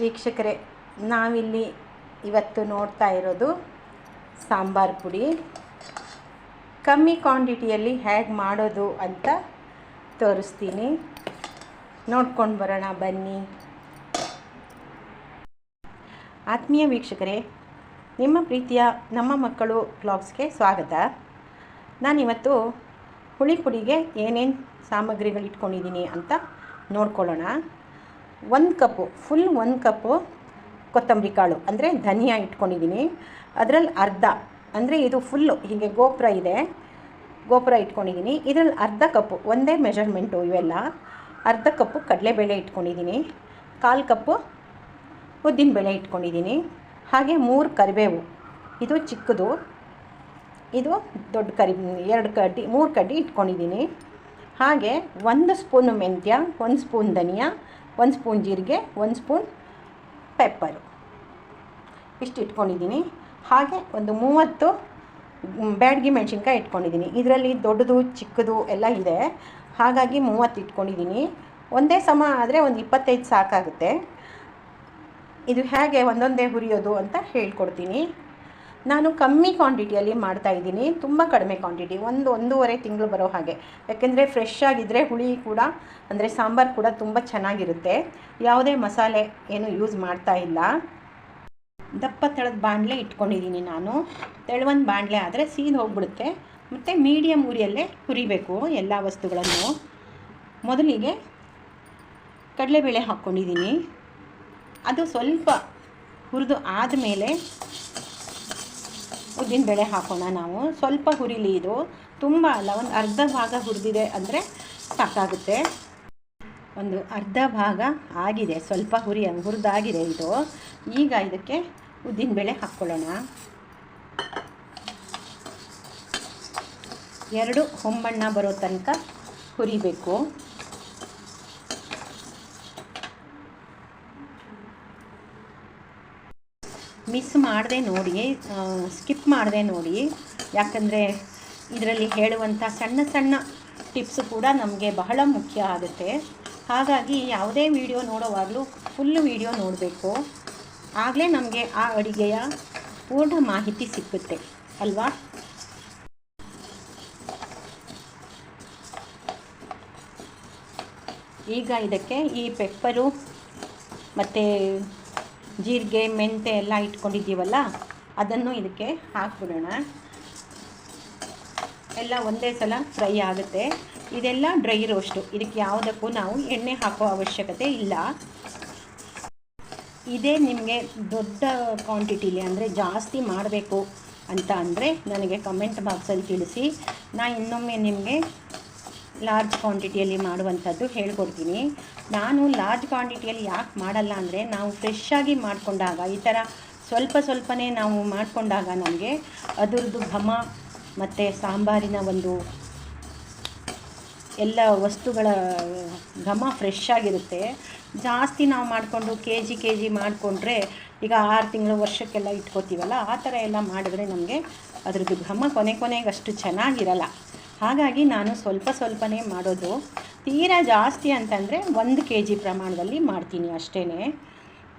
ವೀಕ್ಷಕರೇ, ನಾವಿಲ್ಲಿ ಇವತ್ತು ನೋಡ್ತಾ ಇರೋದು ಸಾಂಬಾರು ಪುಡಿ. ಕಮ್ಮಿ ಕ್ವಾಂಟಿಟಿಯಲ್ಲಿ ಹೇಗೆ ಮಾಡೋದು ಅಂತ ತೋರಿಸ್ತೀನಿ. ನೋಡ್ಕೊಂಡು ಬರೋಣ, ಬನ್ನಿ. ಆತ್ಮೀಯ ವೀಕ್ಷಕರೇ, ನಿಮ್ಮ ಪ್ರೀತಿಯ ನಮ್ಮ ಮಕ್ಕಳು ಬ್ಲಾಗ್ಸ್ಗೆ ಸ್ವಾಗತ. ನಾನಿವತ್ತು ಹುಳಿ ಪುಡಿಗೆ ಏನೇನು ಸಾಮಗ್ರಿಗಳು ಇಟ್ಕೊಂಡಿದ್ದೀನಿ ಅಂತ ನೋಡ್ಕೊಳ್ಳೋಣ. ಒಂದು ಕಪ್ಪು ಫುಲ್ ಒಂದು ಕಪ್ಪು ಕೊತ್ತಂಬರಿ ಕಾಳು. ಅಂದರೆ ಧನಿಯಾ ಇಟ್ಕೊಂಡಿದ್ದೀನಿ ಅದರಲ್ಲಿ ಅರ್ಧ, ಅಂದರೆ ಇದು ಫುಲ್ಲು ಹೀಗೆ ಗೋಪುರ ಇದೆ. ಗೋಪುರ ಇಟ್ಕೊಂಡಿದ್ದೀನಿ ಇದರಲ್ಲಿ ಅರ್ಧ ಕಪ್ಪು, ಒಂದೇ ಮೆಜರ್ಮೆಂಟು ಇವೆಲ್ಲ. ಅರ್ಧ ಕಪ್ಪು ಕಡಲೆಬೇಳೆ ಇಟ್ಕೊಂಡಿದ್ದೀನಿ ಕಾಲು ಕಪ್ಪು ಉದ್ದಿನಬೇಳೆ ಇಟ್ಕೊಂಡಿದ್ದೀನಿ ಹಾಗೆ ಮೂರು ಕರಿಬೇವು. ಇದು ಚಿಕ್ಕದು. ಇದು ದೊಡ್ಡ ಕರಿ, ಎರಡು ಕಡ್ಡಿ, ಮೂರು ಕಡ್ಡಿ ಇಟ್ಕೊಂಡಿದ್ದೀನಿ ಹಾಗೆ ಒಂದು ಸ್ಪೂನು ಮೆಂತ್ಯ, ಒಂದು ಸ್ಪೂನ್ ಧನಿಯಾ ಒಂದು ಸ್ಪೂನ್ ಜೀರಿಗೆ, ಒಂದು ಸ್ಪೂನ್ ಪೆಪ್ಪರು. ಇಷ್ಟು ಇಟ್ಕೊಂಡಿದ್ದೀನಿ. ಹಾಗೆ ಒಂದು ಮೂವತ್ತು ಬ್ಯಾಡ್ಗಿ ಮೆಣಸಿನ್ಕಾಯಿ ಇಟ್ಕೊಂಡಿದ್ದೀನಿ. ಇದರಲ್ಲಿ ದೊಡ್ಡದು, ಚಿಕ್ಕದು ಎಲ್ಲ ಇದೆ. ಹಾಗಾಗಿ ಮೂವತ್ತು ಇಟ್ಕೊಂಡಿದ್ದೀನಿ. ಒಂದೇ ಸಮ ಆದರೆ ಒಂದು ಇಪ್ಪತ್ತೈದು ಸಾಕಾಗುತ್ತೆ. ಇದು ಹೇಗೆ, ಒಂದೊಂದೇ ಹುರಿಯೋದು ಅಂತ ಹೇಳ್ಕೊಡ್ತೀನಿ. ನಾನು ಕಮ್ಮಿ ಕ್ವಾಂಟಿಟಿಯಲ್ಲಿ ಮಾಡ್ತಾ ಇದ್ದೀನಿ, ತುಂಬ ಕಡಿಮೆ ಕ್ವಾಂಟಿಟಿ ಒಂದು ಒಂದೂವರೆ ತಿಂಗಳು ಬರೋ ಹಾಗೆ. ಯಾಕೆಂದರೆ ಫ್ರೆಶ್ ಆಗಿದ್ದರೆ ಹುಳಿ ಕೂಡ, ಅಂದರೆ ಸಾಂಬಾರು ಕೂಡ ತುಂಬ ಚೆನ್ನಾಗಿರುತ್ತೆ. ಯಾವುದೇ ಮಸಾಲೆ ಏನು ಯೂಸ್ ಮಾಡ್ತಾ ಇಲ್ಲ. ದಪ್ಪ ತಳದ ಬಾಣಲೆ ಇಟ್ಕೊಂಡಿದ್ದೀನಿ ನಾನು. ತೆಳುವೊಂದು ಬಾಣಲೆ ಆದರೆ ಸೀದ್ ಹೋಗ್ಬಿಡುತ್ತೆ. ಮತ್ತು ಮೀಡಿಯಮ್ ಉರಿಯಲ್ಲೇ ಹುರಿಬೇಕು ಎಲ್ಲ ವಸ್ತುಗಳನ್ನು. ಮೊದಲಿಗೆ ಕಡಲೆಬೇಳೆ ಹಾಕ್ಕೊಂಡಿದ್ದೀನಿ ಅದು ಸ್ವಲ್ಪ ಹುರಿದು ಆದಮೇಲೆ ಉದ್ದಿನಬೇಳೆ ಹಾಕೋಣ ನಾವು. ಸ್ವಲ್ಪ ಹುರಿಲಿ ಇದು. ತುಂಬ ಅಲ್ಲ, ಒಂದು ಅರ್ಧ ಭಾಗ ಹುರಿದಿದೆ ಅಂದರೆ ಸಾಕಾಗುತ್ತೆ. ಒಂದು ಅರ್ಧ ಭಾಗ ಆಗಿದೆ. ಸ್ವಲ್ಪ ಹುರಿ, ಹುರಿದಾಗಿದೆ ಇದು. ಈಗ ಇದಕ್ಕೆ ಉದ್ದಿನಬೇಳೆ ಹಾಕ್ಕೊಳ್ಳೋಣ ಎರಡು ಹೊಂಬಣ್ಣ ಬರೋ ತನಕ ಹುರಿಬೇಕು. ಮಿಸ್ ಮಾಡದೆ ನೋಡಿ ಸ್ಕಿಪ್ ಮಾಡದೆ ನೋಡಿ. ಯಾಕಂದರೆ ಇದರಲ್ಲಿ ಹೇಳುವಂಥ ಸಣ್ಣ ಸಣ್ಣ ಟಿಪ್ಸು ಕೂಡ ನಮಗೆ ಬಹಳ ಮುಖ್ಯ ಆಗುತ್ತೆ. ಹಾಗಾಗಿ ಯಾವುದೇ ವಿಡಿಯೋ ನೋಡೋವಾಗಲೂ ಫುಲ್ ವಿಡಿಯೋ ನೋಡಬೇಕು. ಆಗಲೇ ನಮಗೆ ಆ ಅಡುಗೆಯ ಪೂರ್ಣ ಮಾಹಿತಿ ಸಿಕ್ಕುತ್ತೆ, ಅಲ್ವಾ? ಈಗ ಇದಕ್ಕೆ ಈ ಪೆಪ್ಪರು ಮತ್ತು ಜೀರಿಗೆ, ಮೆಂತೆ ಎಲ್ಲ ಇಟ್ಕೊಂಡಿದ್ದೀವಲ್ಲ, ಅದನ್ನು ಇದಕ್ಕೆ ಹಾಕ್ಬಿಡೋಣ. ಎಲ್ಲ ಒಂದೇ ಸಲ ಫ್ರೈ ಆಗುತ್ತೆ. ಇದೆಲ್ಲ ಡ್ರೈ ರೋಸ್ಟು. ಇದಕ್ಕೆ ಯಾವುದಕ್ಕೂ ನಾವು ಎಣ್ಣೆ ಹಾಕೋ ಅವಶ್ಯಕತೆ ಇಲ್ಲ. ಇದೇ ನಿಮಗೆ ದೊಡ್ಡ ಕ್ವಾಂಟಿಟಿಲಿ ಅಂದರೆ ಜಾಸ್ತಿ ಮಾಡಬೇಕು ಅಂತ ಅಂದರೆ ನನಗೆ ಕಮೆಂಟ್ ಬಾಕ್ಸಲ್ಲಿ ತಿಳಿಸಿ. ನಾನು ಇನ್ನೊಮ್ಮೆ ನಿಮಗೆ ಲಾರ್ಜ್ ಕ್ವಾಂಟಿಟಿಯಲ್ಲಿ ಮಾಡುವಂಥದ್ದು ಹೇಳ್ಕೊಡ್ತೀನಿ. ನಾನು ಲಾರ್ಜ್ ಕ್ವಾಂಟಿಟಿಯಲ್ಲಿ ಯಾಕೆ ಮಾಡಲ್ಲ ಅಂದರೆ ನಾವು ಫ್ರೆಶ್ ಆಗಿ ಮಾಡಿಕೊಂಡಾಗ ಈ ಥರ ಸ್ವಲ್ಪ ಸ್ವಲ್ಪನೇ ನಾವು ಮಾಡಿಕೊಂಡಾಗ ನಮಗೆ ಅದರದ್ದು ಘಮ ಮತ್ತು ಸಾಂಬಾರಿನ ಒಂದು ಎಲ್ಲ ವಸ್ತುಗಳ ಘಮ ಫ್ರೆಶ್ ಆಗಿರುತ್ತೆ. ಜಾಸ್ತಿ ನಾವು ಮಾಡಿಕೊಂಡು ಕೆ ಜಿ ಕೆ ಜಿ ಮಾಡಿಕೊಂಡ್ರೆ ಈಗ ಆರು ತಿಂಗಳು ವರ್ಷಕ್ಕೆಲ್ಲ ಇಟ್ಕೋತೀವಲ್ಲ, ಆ ಥರ ಎಲ್ಲ ಮಾಡಿದ್ರೆ ನಮಗೆ ಅದ್ರದ್ದು ಘಮ ಕೊನೆ ಕೊನೆಗೆ ಅಷ್ಟು ಚೆನ್ನಾಗಿರಲ್ಲ. ಹಾಗಾಗಿ ನಾನು ಸ್ವಲ್ಪ ಸ್ವಲ್ಪನೇ ಮಾಡೋದು. ತೀರಾ ಜಾಸ್ತಿ ಅಂತಂದರೆ ಒಂದು ಕೆ ಜಿ ಪ್ರಮಾಣದಲ್ಲಿ ಮಾಡ್ತೀನಿ ಅಷ್ಟೇ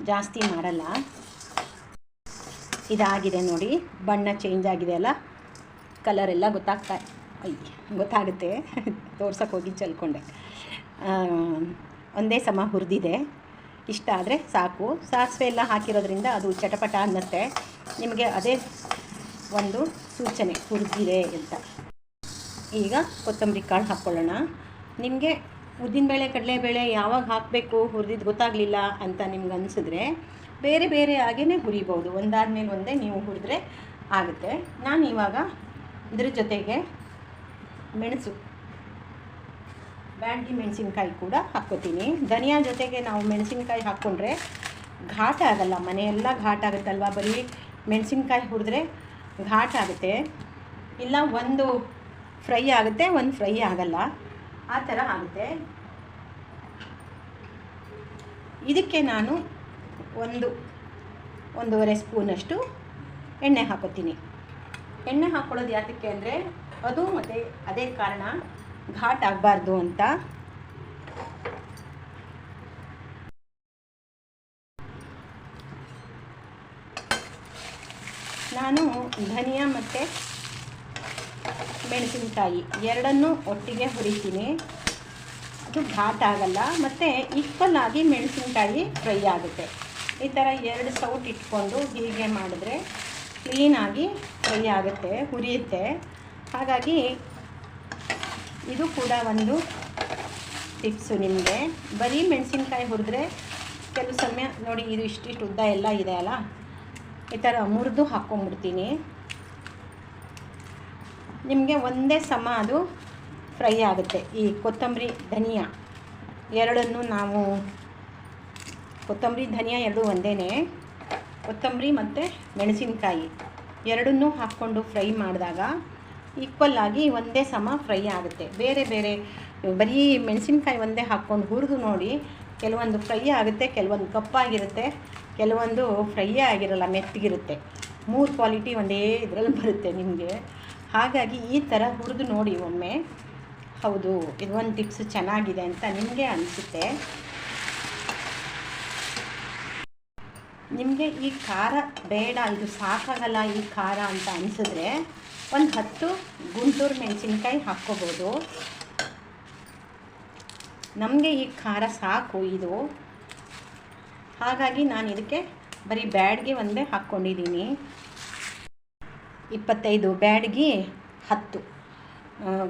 ಜಾಸ್ತಿ ಮಾಡಲ್ಲ. ಇದಾಗಿದೆ ನೋಡಿ. ಬಣ್ಣ ಚೇಂಜ್ ಆಗಿದೆ ಅಲ್ಲ? ಕಲರ್ ಎಲ್ಲ ಗೊತ್ತಾಗ್ತಾ ಅಯ್ಯ ಗೊತ್ತಾಗುತ್ತೆ. ತೋರ್ಸೋಕೆ ಹೋಗಿ ಚಲ್ಕೊಂಡೆ. ಒಂದೇ ಸಮ ಹುರಿದಿದೆ. ಇಷ್ಟ ಆದರೆ ಸಾಕು. ಸಾಸಿವೆ ಎಲ್ಲ ಹಾಕಿರೋದ್ರಿಂದ ಅದು ಚಟಪಟ ಅನ್ನತ್ತೆ. ನಿಮಗೆ ಅದೇ ಒಂದು ಸೂಚನೆ, ಹುರಿದಿದೆ ಅಂತ. ಈಗ ಕೊತ್ತಂಬರಿ ಕಾಳು ಹಾಕ್ಕೊಳ್ಳೋಣ. ನಿಮಗೆ ಉದ್ದಿನಬೇಳೆ ಕಡಲೆಬೇಳೆ ಯಾವಾಗ ಹಾಕಬೇಕು ಹುರಿದಿದ್ದು ಗೊತ್ತಾಗಲಿಲ್ಲ ಅಂತ ನಿಮ್ಗೆ ಅನಿಸಿದ್ರೆ ಬೇರೆ ಬೇರೆ ಹಾಗೇ ಹುರಿಬೋದು. ಒಂದಾದ್ಮೇಲೆ ಒಂದೇ ನೀವು ಹುರಿದ್ರೆ ಆಗುತ್ತೆ. ನಾನು ಇವಾಗ ಇದ್ರ ಜೊತೆಗೆ ಮೆಣಸು ಬ್ಯಾಂಡಿ ಮೆಣಸಿನ್ಕಾಯಿ ಕೂಡ ಹಾಕ್ಕೋತೀನಿ. ಧನಿಯಾ ಜೊತೆಗೆ ನಾವು ಮೆಣಸಿನ್ಕಾಯಿ ಹಾಕ್ಕೊಂಡ್ರೆ ಘಾಟ ಆಗಲ್ಲ. ಮನೆಯೆಲ್ಲ ಘಾಟ ಆಗುತ್ತಲ್ವ? ಬರೀ ಮೆಣಸಿನ್ಕಾಯಿ ಹುರಿದ್ರೆ ಘಾಟ ಆಗುತ್ತೆ. ಇಲ್ಲ ಒಂದು ಫ್ರೈ ಆಗುತ್ತೆ, ಒಂದು ಫ್ರೈ ಆಗಲ್ಲ. ಆ ಥರ ಆಗುತ್ತೆ. ಇದಕ್ಕೆ ನಾನು ಒಂದು, ಒಂದೂವರೆ ಸ್ಪೂನಷ್ಟು ಎಣ್ಣೆ ಹಾಕೋತೀನಿ. ಎಣ್ಣೆ ಹಾಕ್ಕೊಳ್ಳೋದು ಯಾತಕ್ಕೆ ಅಂದರೆ, ಅದು ಮತ್ತು ಅದೇ ಕಾರಣ ಘಾಟ್ ಆಗಬಾರ್ದು ಅಂತ. ನಾನು ಧನಿಯಾ ಮತ್ತು ಮೆಣಸಿನಕಾಯಿ ಎರಡನ್ನೂ ಒಟ್ಟಿಗೆ ಹುರಿತೀನಿ. ಅದು ಘಾಟ್ ಆಗಲ್ಲ, ಮತ್ತು ಈಕ್ವಲ್ ಆಗಿ ಮೆಣಸಿನಕಾಯಿ ಫ್ರೈ ಆಗುತ್ತೆ. ಈ ಥರ ಎರಡು ಸೌಟ್ ಇಟ್ಕೊಂಡು ಹೀಗೆ ಮಾಡಿದ್ರೆ ಕ್ಲೀನಾಗಿ ಫ್ರೈ ಆಗುತ್ತೆ, ಹುರಿಯುತ್ತೆ. ಹಾಗಾಗಿ ಇದು ಕೂಡ ಒಂದು ಟಿಪ್ಸು ನಿಮಗೆ. ಬರೀ ಮೆಣಸಿನ್ಕಾಯಿ ಹುರಿದ್ರೆ ಕೆಲವು ಸಮಯ ನೋಡಿ, ಇದು ಇಷ್ಟಿಷ್ಟು ಉದ್ದ ಎಲ್ಲ ಇದೆ ಅಲ್ಲ? ಈ ಥರ ಮುರಿದು ಹಾಕ್ಕೊಂಬಿಡ್ತೀನಿ ನಿಮಗೆ ಒಂದೇ ಸಮ ಅದು ಫ್ರೈ ಆಗುತ್ತೆ. ಈ ಕೊತ್ತಂಬರಿ, ಧನಿಯಾ ಎರಡನ್ನು ನಾವು ಕೊತ್ತಂಬರಿ, ಧನಿಯಾ ಎರಡು ಒಂದೇ ಕೊತ್ತಂಬರಿ ಮತ್ತು ಮೆಣಸಿನಕಾಯಿ ಎರಡನ್ನೂ ಹಾಕ್ಕೊಂಡು ಫ್ರೈ ಮಾಡಿದಾಗ ಈಕ್ವಲ್ ಆಗಿ ಒಂದೇ ಸಮ ಫ್ರೈ ಆಗುತ್ತೆ. ಬೇರೆ ಬೇರೆ ಬರೀ ಮೆಣಸಿನ್ಕಾಯಿ ಒಂದೇ ಹಾಕ್ಕೊಂಡು ಹುರಿದು ನೋಡಿ ಕೆಲವೊಂದು ಫ್ರೈ ಆಗುತ್ತೆ, ಕೆಲವೊಂದು ಕಪ್ಪಾಗಿರುತ್ತೆ, ಕೆಲವೊಂದು ಫ್ರೈಯೇ ಆಗಿರಲ್ಲ, ಮೆತ್ತಗಿರುತ್ತೆ. ಮೂರು ಕ್ವಾಲಿಟಿ ಒಂದೇ ಇದರಲ್ಲಿ ಬರುತ್ತೆ ನಿಮಗೆ. ಹಾಗಾಗಿ ಈ ಥರ ಹುರಿದು ನೋಡಿ ಒಮ್ಮೆ. ಹೌದು, ಇದು ಒಂದು ಟಿಪ್ಸ್ ಚೆನ್ನಾಗಿದೆ ಅಂತ ನಿಮಗೆ ಅನಿಸುತ್ತೆ. ನಿಮಗೆ ಈ ಖಾರ ಬೇಡ, ಇದು ಸಾಕಾಗಲ್ಲ ಈ ಖಾರ ಅಂತ ಅನಿಸಿದ್ರೆ ಒಂದು ಹತ್ತು ಗುಂಟೂರು ಮೆಣಸಿನ್ಕಾಯಿ ಹಾಕ್ಕೋಬೋದು. ನಮಗೆ ಈ ಖಾರ ಸಾಕು ಇದು. ಹಾಗಾಗಿ ನಾನು ಇದಕ್ಕೆ ಬರೀ ಬ್ಯಾಡ್ಗೆ ಒಂದೇ ಹಾಕ್ಕೊಂಡಿದ್ದೀನಿ ಇಪ್ಪತ್ತೈದು ಬ್ಯಾಡ್ಗೆ ಹತ್ತು.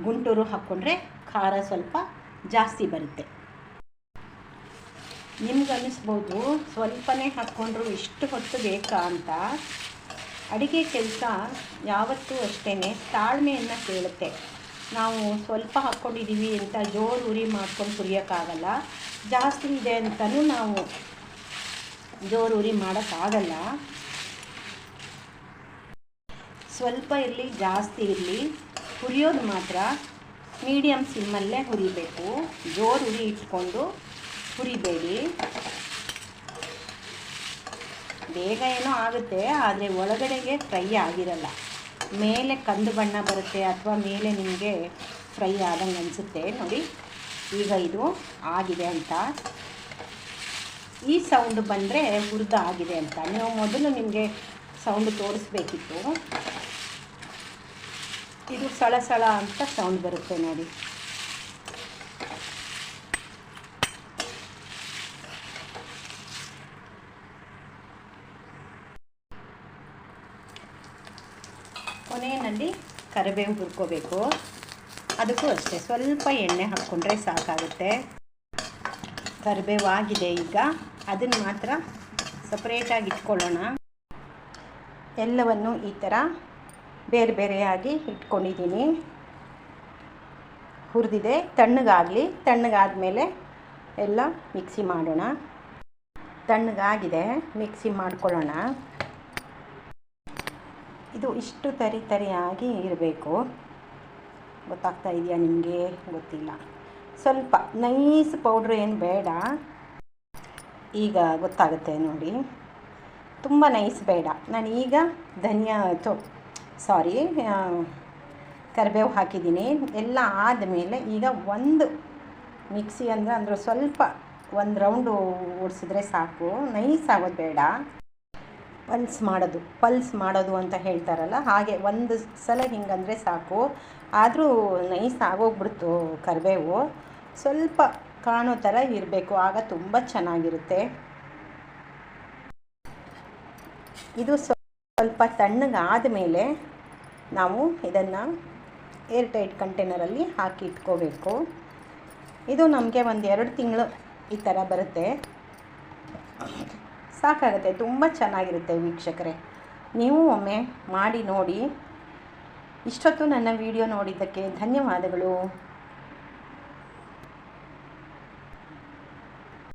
ಗುಂಟೂರು ಹಾಕ್ಕೊಂಡ್ರೆ ಖಾರ ಸ್ವಲ್ಪ ಜಾಸ್ತಿ ಬರುತ್ತೆ. ನಿಮ್ಗೆ ಅನ್ನಿಸ್ಬೋದು, ಸ್ವಲ್ಪನೇ ಹಾಕ್ಕೊಂಡ್ರು ಇಷ್ಟು ಹೊತ್ತು ಬೇಕಾ ಅಂತ? ಅಡುಗೆ ಕೆಲಸ ಯಾವತ್ತೂ ಅಷ್ಟೇ ತಾಳ್ಮೆಯನ್ನು ಕೇಳುತ್ತೆ. ನಾವು ಸ್ವಲ್ಪ ಹಾಕ್ಕೊಂಡಿದ್ದೀವಿ ಅಂತ ಜೋರು ಉರಿ ಮಾಡ್ಕೊಂಡು ಕುರಿಯೋಕ್ಕಾಗಲ್ಲ. ಜಾಸ್ತಿ ಇದೆ ಅಂತಲೂ ನಾವು ಜೋರು ಉರಿ ಮಾಡೋಕ್ಕಾಗಲ್ಲ. ಸ್ವಲ್ಪ ಇರಲಿ, ಜಾಸ್ತಿ ಇರಲಿ, ಹುರಿಯೋದು ಮಾತ್ರ. ಮೀಡಿಯಮ್ ಸಿಮ್ಮಲ್ಲೇ ಹುರಿಬೇಕು. ಜೋರು ಹುರಿ ಇಟ್ಕೊಂಡು ಹುರಿಬೇಡಿ. ಬೇಗ ಏನೋ ಆಗುತ್ತೆ, ಆದರೆ ಒಳಗಡೆಗೆ ಫ್ರೈ ಆಗಿರಲ್ಲ. ಮೇಲೆ ಕಂದು ಬಣ್ಣ ಬರುತ್ತೆ ಅಥವಾ ಮೇಲೆ ನಿಮಗೆ ಫ್ರೈ ಆದಂಗೆ ಅನಿಸುತ್ತೆ. ನೋಡಿ, ಈಗ ಇದು ಆಗಿದೆ ಅಂತ. ಈ ಸೌಂಡ್ ಬಂದರೆ ಹುರಿದ ಆಗಿದೆ ಅಂತ. ನೀವು ಮೊದಲು ನಿಮಗೆ ಸೌಂಡ್ ತೋರಿಸ್ಬೇಕಿತ್ತು. ಇದು ಸಳ ಸಳ ಅಂತ ಸೌಂಡ್ ಬರುತ್ತೆ ನೋಡಿ. ಕೊನೆಯಲ್ಲಿ ಕರಿಬೇವು ಹುರ್ಕೋಬೇಕು. ಅದಕ್ಕೂ ಅಷ್ಟೇ, ಸ್ವಲ್ಪ ಎಣ್ಣೆ ಹಾಕ್ಕೊಂಡ್ರೆ ಸಾಕಾಗುತ್ತೆ. ಕರಿಬೇವು ಆಗಿದೆ ಈಗ, ಅದನ್ನು ಮಾತ್ರ ಸಪ್ರೇಟಾಗಿ ಇಟ್ಕೊಳ್ಳೋಣ. ಎಲ್ಲವನ್ನು ಈ ಥರ ಬೇರೆ ಬೇರೆಯಾಗಿ ಇಟ್ಕೊಂಡಿದ್ದೀನಿ. ಹುರಿದಿದೆ, ತಣ್ಣಗಾಗಲಿ, ತಣ್ಣಗಾದಮೇಲೆ ಎಲ್ಲ ಮಿಕ್ಸಿ ಮಾಡೋಣ. ತಣ್ಣಗಾಗಿದೆ, ಮಿಕ್ಸಿ ಮಾಡ್ಕೊಳ್ಳೋಣ. ಇದು ಇಷ್ಟು ತರಿ ತರಿಯಾಗಿ ಇರಬೇಕು. ಗೊತ್ತಾಗ್ತಾ ಇದೆಯಾ ನಿಮಗೆ? ಗೊತ್ತಿಲ್ಲ. ಸ್ವಲ್ಪ ನೈಸ್ ಪೌಡ್ರ್ ಏನು ಬೇಡ. ಈಗ ಗೊತ್ತಾಗುತ್ತೆ ನೋಡಿ. ತುಂಬ ನೈಸ್ ಬೇಡ. ನಾನು ಈಗ ಧನಿಯಾ ಸಾರಿ ಕರಿಬೇವು ಹಾಕಿದ್ದೀನಿ. ಎಲ್ಲ ಆದಮೇಲೆ ಈಗ ಒಂದು ಮಿಕ್ಸಿ ಅಂದರೆ ಅಂದರೆ ಸ್ವಲ್ಪ ಒಂದು ರೌಂಡು ಓಡಿಸಿದ್ರೆ ಸಾಕು. ನೈಸ್ ಆಗೋದು ಬೇಡ. ಪಲ್ಸ್ ಮಾಡೋದು ಪಲ್ಸ್ ಮಾಡೋದು ಅಂತ ಹೇಳ್ತಾರಲ್ಲ, ಹಾಗೆ ಒಂದು ಸಲ ಹಿಂಗಂದರೆ ಸಾಕು. ಆದರೂ ನೈಸ್ ಆಗೋಗ್ಬಿಡ್ತು ಕರಿಬೇವು. ಸ್ವಲ್ಪ ಕಾಣೋ ಥರ ಇರಬೇಕು, ಆಗ ತುಂಬ ಚೆನ್ನಾಗಿರುತ್ತೆ. ಇದು ಸ್ವಲ್ಪ ತಣ್ಣಗಾದ ಮೇಲೆ ನಾವು ಇದನ್ನು ಏರ್ ಟೈಟ್ ಕಂಟೈನರಲ್ಲಿ ಹಾಕಿ ಇಟ್ಕೋಬೇಕು. ಇದು ನಮಗೆ ಒಂದು ಎರಡು ತಿಂಗಳು ಈ ಥರ ಬರುತ್ತೆ. ಸಾಕಾಗುತ್ತೆ, ತುಂಬ ಚೆನ್ನಾಗಿರುತ್ತೆ ವೀಕ್ಷಕರೇ. ನೀವು ಒಮ್ಮೆ ಮಾಡಿ ನೋಡಿ. ಇಷ್ಟೊತ್ತು ನನ್ನ ವಿಡಿಯೋ ನೋಡಿದ್ದಕ್ಕೆ ಧನ್ಯವಾದಗಳು.